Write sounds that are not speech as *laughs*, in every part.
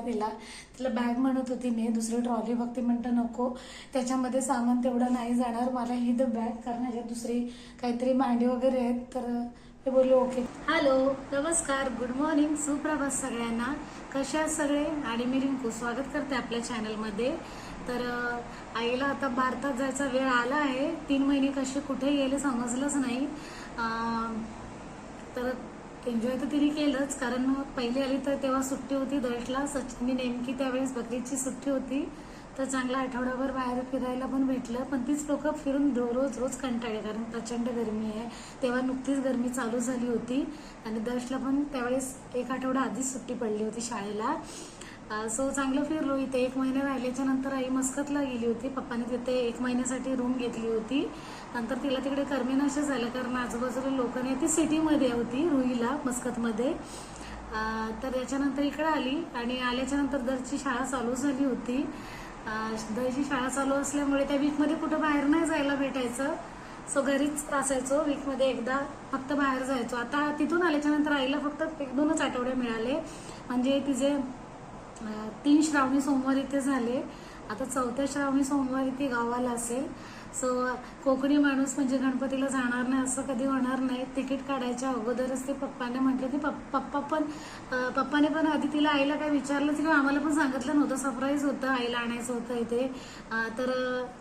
मी दिला. तिला बॅग म्हणत होती ने दुसरी ट्रॉली बघते. म्हणतं नको. त्याच्यामध्ये सामान तेवढं नाही जाणार. मला ही द बॅग कारण ह्याच्यात दुसरी काहीतरी भांडी वगैरे आहेत. तर ते बोलले ओके. हॅलो नमस्कार. गुड मॉर्निंग सुप्रभात सगळ्यांना. कशा आहात सगळे? आणि मी रिंकू. स्वागत करते आपल्या चॅनलमध्ये तर आईला आता भारतात जायचा वेळ आला आहे. तीन महिने कसे कुठे गेले समजलंच नाही. तर एन्जॉय तर तिने केलंच कारण पहिली आली तर तेव्हा सुट्टी होती दर्शला सचिननी नेमकी त्यावेळेस बकरीची सुट्टी होती. तर चांगला आठवडाभर बाहेर फिरायला पण भेटलं पण तीच लोक फिरून रोज रोज कंटाळे कारण प्रचंड गरमी आहे. तेव्हा नुकतीच गरमी चालू झाली होती. आणि दर्शला पण त्यावेळेस एक आठवडा आधीच सुट्टी पडली होती शाळेला. सो चांगलं फिरलो इथे. एक महिने राहिल्याच्या नंतर आई मस्कतला गेली होती. पप्पाने तिथे एक महिन्यासाठी रूम घेतली होती. नंतर तिला तिकडे कर्मीनाशा झालं कारण आजूबाजूला लोक नाही. ती सिटीमध्ये होती रुईला मस्कतमध्ये. तर त्याच्यानंतर इकडे आली आणि आल्याच्यानंतर दरची शाळा चालू झाली होती. दरची शाळा चालू असल्यामुळे त्या वीकमध्ये कुठं बाहेर नाही जायला भेटायचं. सो घरीच असायचो. वीकमध्ये एकदा फक्त बाहेर जायचो. आता तिथून आल्याच्यानंतर आईला फक्त एक दोनच आठवडे मिळाले. म्हणजे तिचे तीन श्रावणी सोमवार इथे झाले. आता चौथ्या श्रावणी सोमवार इथे गावाला असेल. सो कोकणी माणूस म्हणजे गणपतीला जाणार नाही असं कधी होणार नाही. तिकीट काढायच्या अगोदरच ते पप्पाने म्हटलं की पप्पा पण पप्पाने पण आधी तिला आईला काय विचारलं किंवा आम्हाला पण सांगितलं नव्हतं. सरप्राईज होतं आईला आणायचं होतं इथे. तर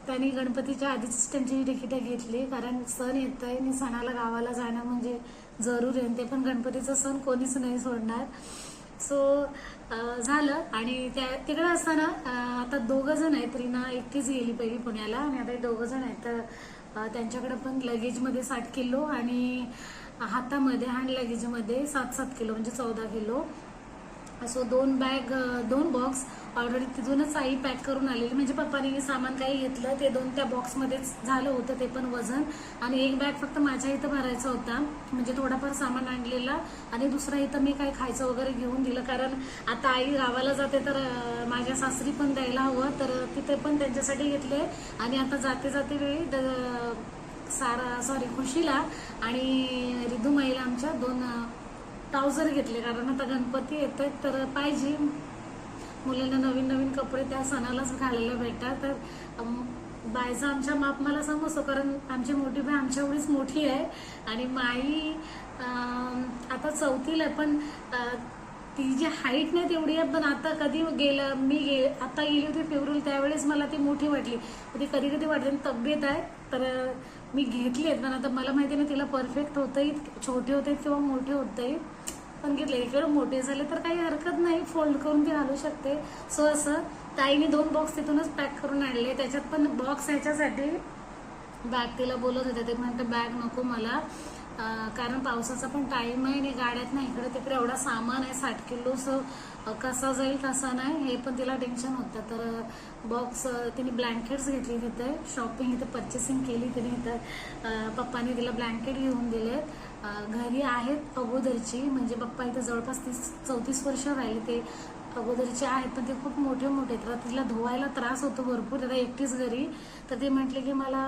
त्यांनी गणपतीच्या आधीच त्यांची तिकीटं घेतली. कारण सण येत आहे. आणि सणाला गावाला जाणं म्हणजे जरूर आहे. ते पण गणपतीचा सण कोणीच नाही सोडणार. सो झालं. आणि त्या तिकडे असताना आता दोघं जण आहेत. रीना एकटीच गेली पहिली पुण्याला आणि आता दोघं जण आहेत. तर त्यांच्याकडे पण लगेजमध्ये साठ किलो आणि हातामध्ये हँड लगेजमध्ये सात सात किलो म्हणजे चौदा किलो. सो दोन बॅग दोन बॉक्स ऑलरेडी तिथूनच आई पॅक करून आलेली. म्हणजे पप्पाने सामान काही घेतलं ते दोन त्या बॉक्समध्येच झालं होतं ते पण वजन. आणि एक बॅग फक्त माझ्या इथं भरायचा होता. म्हणजे थोडाफार सामान आणलेला. आणि दुसरा इथं मी काय खायचं वगैरे घेऊन दिलं. कारण आता आई गावाला जाते तर माझ्या सासरी पण द्यायला हवं. तर तिथे पण त्यांच्यासाठी घेतले आणि आता जाते जाते वेळी सारा सॉरी खुशीला आणि रिधुमाईला आमच्या दोन ट्राउझर घेतले कारण आता गणपती येत आहेत तर पाहिजे. मुलांना नवीन नवीन कपडे त्या सणालाच घालायला भेटतात. तर अम, बायचा आमच्या माप मला समजतो कारण आमची मोठी बाई आमच्या एवढीच मोठी आहे. आणि माई आता चौथीला आहे पण ती जी हाईट नाही तेवढी आहे पण आता कधी गेलं मी गे आता गेली होती फेब्रुवारी त्यावेळेस मला ती मोठी वाटली. ती कधी कधी वाटते तब्येत आहे तर मी घेतली आहेत पण आता मला माहिती नाही तिला परफेक्ट होतंय छोटे होते किंवा मोठे होते पण घेतले इकडं मोठे झाले तर काही हरकत नाही. फोल्ड करून ती घालू शकते. सो असं ताईने दोन बॉक्स तिथूनच पॅक करून आणले. त्याच्यात पण बॉक्स ह्याच्यासाठी बॅग तिला बोलत होते. ते म्हणते बॅग नको मला. कारण पावसाचा पण टाईम आहे आणि गाड्यात नाही इकडे तिकडे एवढा सामान आहे साठ किलो सो कसा जाईल कसा नाही हे पण तिला टेन्शन होतं. तर बॉक्स तिने ब्लँकेट्स घेतली तिथे शॉपिंग इथे पर्चेसिंग केली तिने इथं. पप्पाने तिला ब्लँकेट घेऊन दिले घरी आहेत अगोदरची म्हणजे पप्पा इथं जवळपास तीस चौतीस वर्ष राहिले ते अगोदरचे आहेत पण ते खूप मोठे मोठे तर तिला धुवायला त्रास होतो भरपूर आता एकटीच घरी. तर ते म्हटले की मला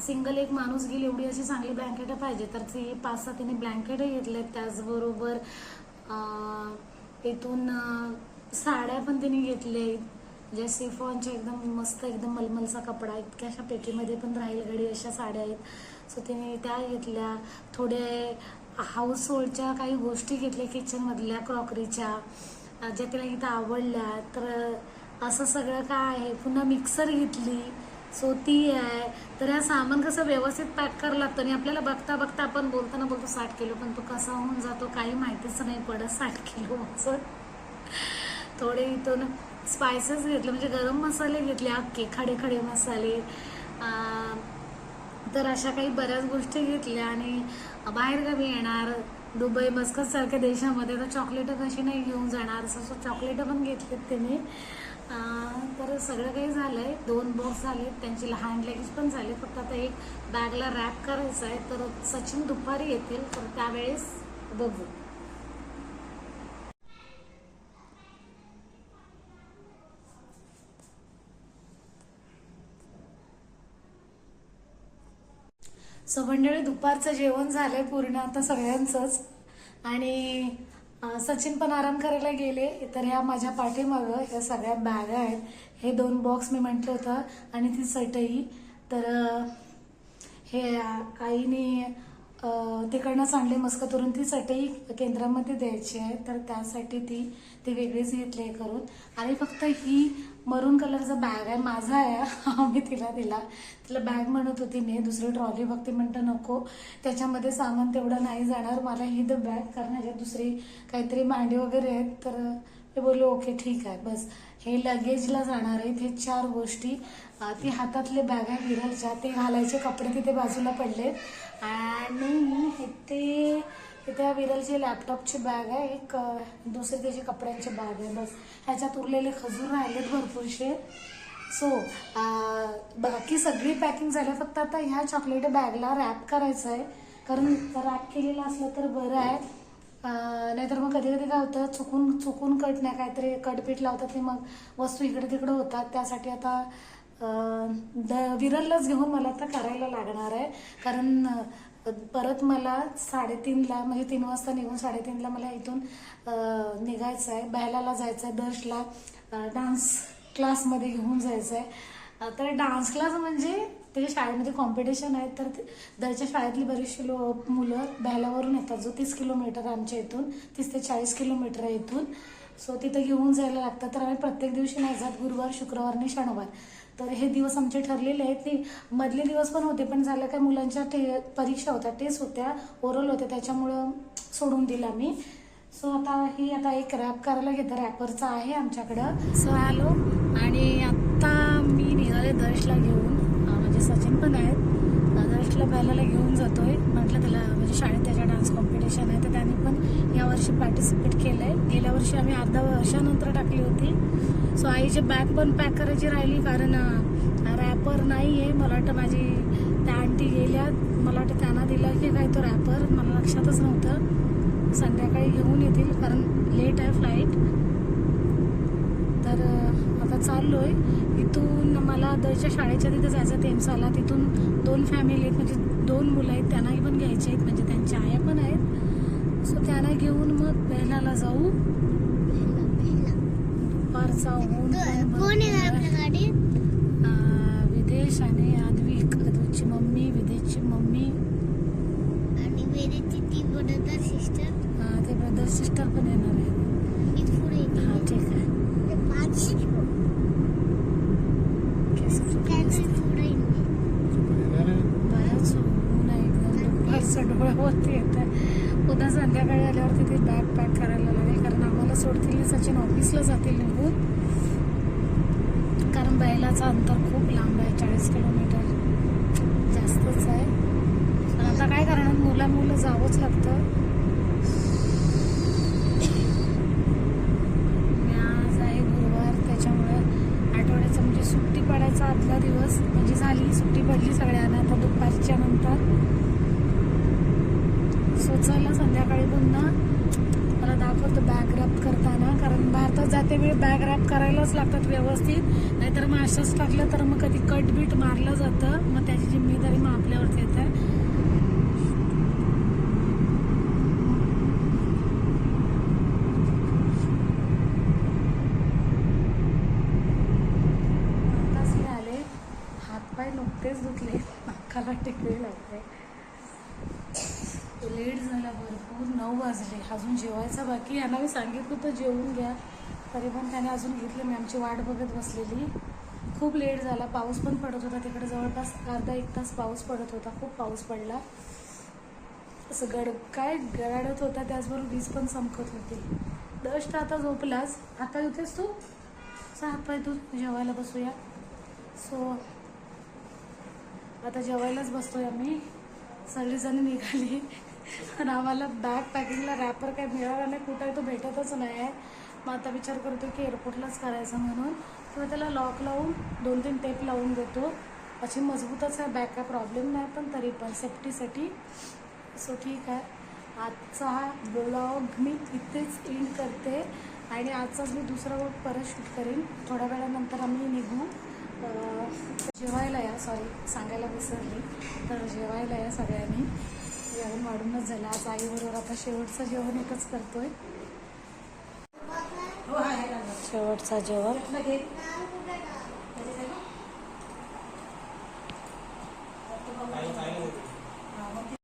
सिंगल एक माणूस गेली एवढी अशी चांगली ब्लँकेटं पाहिजे. तर ती पाच सहा तिने ब्लँकेटही घेतलेत. त्याचबरोबर इथून साड्या पण तिने घेतल्या ज्या सिफॉनच्या एकदम मस्त एकदम मलमलचा कपडा इतक्या अशा पेटीमध्ये पण राहील घडी अशा साड्या आहेत. सो तिने त्या घेतल्या. थोडे हाऊस होल्डच्या काही गोष्टी घेतल्या किचनमधल्या क्रॉकरीच्या ज्या तिला इथं आवडल्या. तर असं सगळं काय आहे? पुन्हा मिक्सर घेतली. सोती आहे. तर या सामान कसं व्यवस्थित पॅक करावं लागतं आणि आपल्याला बघता बघता आपण बोलताना बोलतो साठ किलो. पण तो कसा होऊन जातो काही माहितीच नाही पडत साठ किलो असं. थोडे इथून स्पायसेस घेतले म्हणजे गरम मसाले घेतले अख्खे खडे खडे मसाले. तर अशा काही बऱ्याच गोष्टी घेतल्या आणि बाहेरगावी येणार? दुबई मस्कत सारख्या देशामध्ये तर चॉकलेटं कशी नाही घेऊन जाणार? असं चॉकलेटं पण घेतली त्याने. तर सगळं काही झालंय. दोन बॉक्स झाले त्यांची लहान लगेज पण झाले फक्त आता एक बॅगला रॅप करायचं आहे. तर सचिन दुपारी येतील. तर त्यावेळेस बघू. सो मंडळी दुपारचं जेवण झालंय पूर्ण आता सगळ्यांचंच. आणि सचिन पण आराम करायला गेले. तर ह्या माझ्या पाठीमागं ह्या सगळ्या बॅगा आहेत. हे दोन बॉक्स मी म्हटलं होतं आणि ती सटही तर हे आईने तिकडनं तिकडनंच मस्क मस्कतवरून ती केंद्रामध्ये द्यायची आहे. तर त्यासाठी ती ती वेगळीच घेतली आहे करून. आणि फक्त ही मरून कलरचा बॅग आहे माझा आहे. *laughs* मी तिला दिला. तिला बॅग म्हणत होती मी दुसरी ट्रॉली बघते म्हणतं नको. त्याच्यामध्ये सामान तेवढं नाही जाणार मला ही द बॅग कारण ह्याच्यात दुसरी काहीतरी मांडी वगैरे आहेत. तर मी बोललो ओके ठीक आहे बस. हे लगेजला जाणार आहेत. हे चार गोष्टी. ती हातातले बॅग आहे विरलच्या ते घालायचे कपडे तिथे बाजूला पडले आणि ते त्या विरलचे लॅपटॉपची बॅग आहे. एक दुसरे दुसरी त्याची कपड्यांची बॅग आहे. बस ह्याच्यात उरलेले खजूर राहिलेत भरपूरशे. सो बाकी सगळी पॅकिंग झाली फक्त आता ह्या चॉकलेट बॅगला रॅप करायचं आहे. कारण रॅप केलेलं असलं तर बरं आहे. नाहीतर मग कधी कधी काय होतं चुकून चुकून कट नाही काहीतरी कटपीट लावतात ते मग वस्तू इकडे तिकडे होतात. त्यासाठी आता द विरललाच घेऊन मला आता करायला लागणार आहे. कारण परत मला साडेतीनला म्हणजे तीन वाजता निघून साडेतीनला मला इथून निघायचं आहे. बहलाला जायचं आहे दर्शला डान्स क्लासमध्ये घेऊन जायचं आहे. तर डान्स क्लास म्हणजे त्याच्या शाळेमध्ये कॉम्पिटिशन आहे तर ते- दरच्या शाळेतली बरीचशी लो मुलं बॅलावरून येतात. जो तीस किलोमीटर आमच्या इथून तीस ते चाळीस किलोमीटर आहे इथून. सो तिथं घेऊन जायला लागतं तर आम्ही प्रत्येक दिवशी नाही जात गुरुवार शुक्रवार आणि शनिवार. तर हे दिवस आमचे ठरलेले आहेत. ते मधले दिवस पण होते पण झालं काय मुलांच्या टे परीक्षा होत्या टेस्ट होत्या ओरल होत्या त्याच्यामुळं सोडून दिला मी सो आता ही आता एक रॅप करायला घेतं. रॅपरचा आहे आमच्याकडं. सो आलो आणि आत्ता मी निघाले दर्शला घेऊन. पण आहेत. दादा दर्शला पहिल्याला घेऊन जातोय. म्हटलं त्याला म्हणजे शाळेत त्याच्या डान्स कॉम्पिटिशन आहे. तर त्यांनी पण यावर्षी पार्टिसिपेट केलं आहे गेल्या वर्षी आम्ही अर्धा वर्षानंतर टाकली होती. सो आईची बॅग पण पॅक करायची राहिली कारण रॅपर नाही आहे मला वाटतं माझी त्या आंटी गेल्या. मला वाटतं त्यांना दिला की काय तो रॅपर मला लक्षातच नव्हतं. संध्याकाळी घेऊन येतील कारण लेट आहे फ्लाईट चाललो आहे इथून मला दरच्या शाळेच्या तिथे जायचं तेमसाला तिथून दोन फॅमिली आहेत म्हणजे दोन मुलं आहेत त्यांनाही पण घ्यायचे आहेत म्हणजे त्यांच्या आया पण आहेत. सो त्यांना घेऊन मग बेलाला जाऊ. दुपारचा ऊन पण कोण आहे भरपूर आपल्या आहे. गाडीत अं, विदेश आणि आद्विक अद्विकची मम्मी विदेशची मम्मी आणि वेरेची ती ब्रदर सिस्टर अं, ते ब्रदर सिस्टर पण येणार आहे मी पुढे येते. हा ठीक आहे ते पाच केस त्यानंतर पुढे येते. बरंच ऊन आहे असं डोळ्यावरती येत आहे उद्या संध्याकाळी आल्यावर तिथे बॅग पॅक करायला लागेल कारण आम्हाला सोडतील सचिन ऑफिसला जातील निघून. कारण बैलाचं अंतर खूप लांब आहे चाळीस किलोमीटर. जास्तच आहे. पण आता काय करणार? मुला मुलं जावंच लागतं मी आज आहे गुरुवार त्याच्यामुळे आठवड्याचं म्हणजे सुट्टी पडायचा आदला दिवस म्हणजे झाली सुट्टी पडली सगळ्यांना आता दुपारच्या नंतर पोचायला संध्याकाळी पुन्हा मला दाखवतो बॅग रॅप करताना कारण भारतात जाते वेळी बॅग रॅप करायलाच लागतात व्यवस्थित. नाहीतर मग अशाच टाकलं तर मग कधी कट बीट मारलं जातं. मग त्याची जिम्मेदारी मग आपल्यावरती येते. आताच आले हातपाय नुकतेच धुतले. नाकाला टिकळी लागते लेट झाला भरपूर नऊ वाजले. अजून जेवायचा बाकी यांना मी सांगितलं होतं जेवून घ्या. तरी पण त्याने अजून घेतलं मी आमची वाट बघत बसलेली. खूप लेट झाला. पाऊस पण पडत होता. तिकडे जवळपास अर्धा एक तास पाऊस पडत होता. खूप पाऊस पडला. असं गड काय गडाडत होता. त्याचबरोबर वीज पण चमकत होती. दष्ट आता झोपलाच आता येतेस तू? असा हातपाय तू जेवायला बसूया. सो आता जेवायलाच बसतोय आम्ही. सगळीजण निघाली. पण आम्हाला बॅग पॅकिंगला रॅपर काही मिळाला नाही कुठं तो भेटतच नाही आहे मग आता विचार करतो की एअरपोर्टलाच करायचं म्हणून. किंवा त्याला लॉक लावून दोन तीन टेप लावून देतो. अशी मजबूतच आहे बॅग काय प्रॉब्लेम नाही पण तरी पण सेफ्टीसाठी सो ठीक आहे. आजचा हा ब्लॉग मी इथेच एंड करते. आणि आजचाच मी दुसरा ब्लॉग परत शूट करेन. थोड्या वेळानंतर आम्ही निघू. जेवायला या सॉरी सांगायला विसरली. तर जेवायला या सगळ्यांनी. जेवण वाढूनच झालं. आज आईबरोबर आता शेवटचं जेवण एकच करतोय. शेवटचं जेवण.